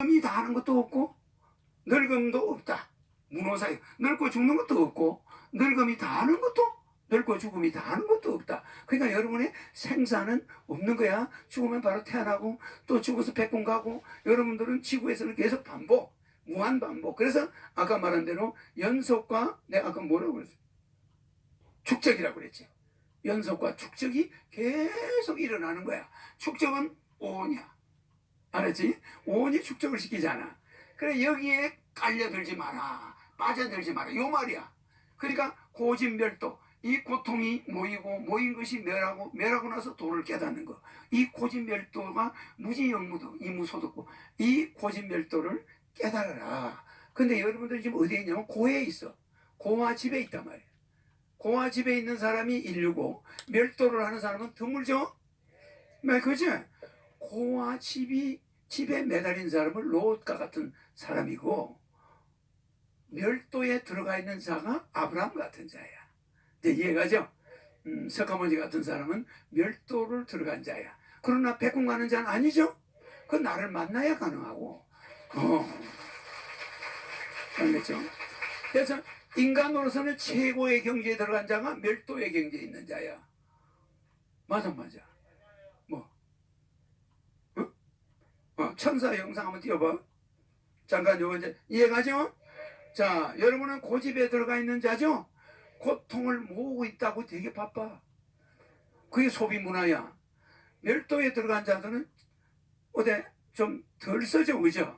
늙음이 다 하는 것도 없고 늙음도 없다. 문호사에 늙고 죽는 것도 없고 늙음이 다 하는 것도 늙고 죽음이 다 하는 것도 없다. 그러니까 여러분의 생사는 없는 거야. 죽으면 바로 태어나고 또 죽어서 백군 가고 여러분들은 지구에서는 계속 반복, 무한 반복. 그래서 아까 말한 대로 연속과 내가 아까 뭐라고 그랬어? 축적이라고 그랬지. 연속과 축적이 계속 일어나는 거야. 축적은 오냐. 알았지? 오온이 축적을 시키잖아. 그래 여기에 깔려들지 마라. 빠져들지 마라. 요 말이야. 그러니까 고진멸도 이 고통이 모이고 모인 것이 멸하고 멸하고 나서 도를 깨닫는 거. 이 고진멸도가 무지영무도 이무소득고 이 고진멸도를 깨달아라. 근데 여러분들 지금 어디에 있냐면 고에 있어. 고와 집에 있단 말이야. 고와 집에 있는 사람이 인류고 멸도를 하는 사람은 드물죠? 네, 그지? 고와 집이 집에 매달린 사람은 롯과 같은 사람이고 멸도에 들어가 있는 자가 아브라함 같은 자야. 이제 이해가죠? 음, 석가모니 같은 사람은 멸도를 들어간 자야. 그러나 백군 가는 자는 아니죠? 그 나를 만나야 가능하고. 어. 알겠죠? 그래서 인간으로서는 최고의 경지에 들어간 자가 멸도의 경지에 있는 자야. 맞아, 맞아. 뭐? 어? 어, 천사 영상 한번 띄워봐. 잠깐 요거 이제 이해가죠? 자, 여러분은 고집에 들어가 있는 자죠? 고통을 모으고 있다고 되게 바빠. 그게 소비 문화야. 멸도에 들어간 자들은 어디 좀덜 써져, 그죠?